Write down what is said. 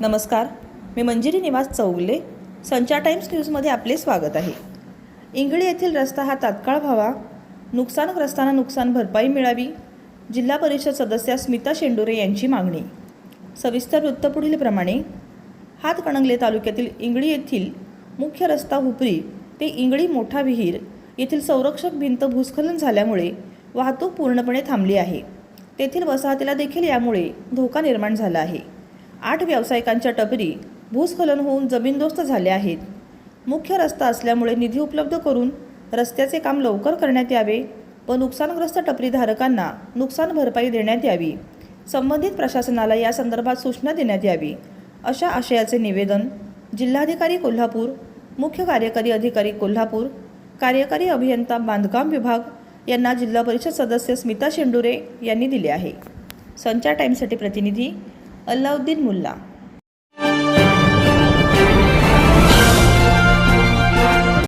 नमस्कार मी मंजिरी निवास चौगले संचार टाइम्स न्यूजमध्ये आपले स्वागत आहे. इंगळी येथील रस्ता हा तात्काळ व्हावा नुकसानग्रस्तांना नुकसान भरपाई मिळावी जिल्हा परिषद सदस्या स्मिता शेंडुरे यांची मागणी. सविस्तर वृत्त पुढीलप्रमाणे हातकणंगले तालुक्यातील इंगळी येथील मुख्य रस्ता हुपरी ते इंगळी मोठा विहीर येथील संरक्षक भिंत भूस्खलन झाल्यामुळे वाहतूक पूर्णपणे थांबली आहे. तेथील वसाहतीला देखील यामुळे धोका निर्माण झाला आहे. आठ व्यावसायिकांच्या टपरी भूस्खलन होऊन जमीनदोस्त झाल्या आहेत. मुख्य रस्ता असल्यामुळे निधी उपलब्ध करून रस्त्याचे काम लवकर करण्यात यावे व नुकसानग्रस्त टपरीधारकांना नुकसान भरपाई देण्यात यावी. संबंधित प्रशासनाला या संदर्भात सूचना देण्यात यावी अशा आशयाचे निवेदन जिल्हाधिकारी कोल्हापूर मुख्य कार्यकारी अधिकारी कोल्हापूर कार्यकारी अभियंता बांधकाम विभाग यांना जिल्हा परिषद सदस्य स्मिता शेंडुरे यांनी दिले आहे. संचार टाईमसाठी प्रतिनिधी Alauddin Mullah.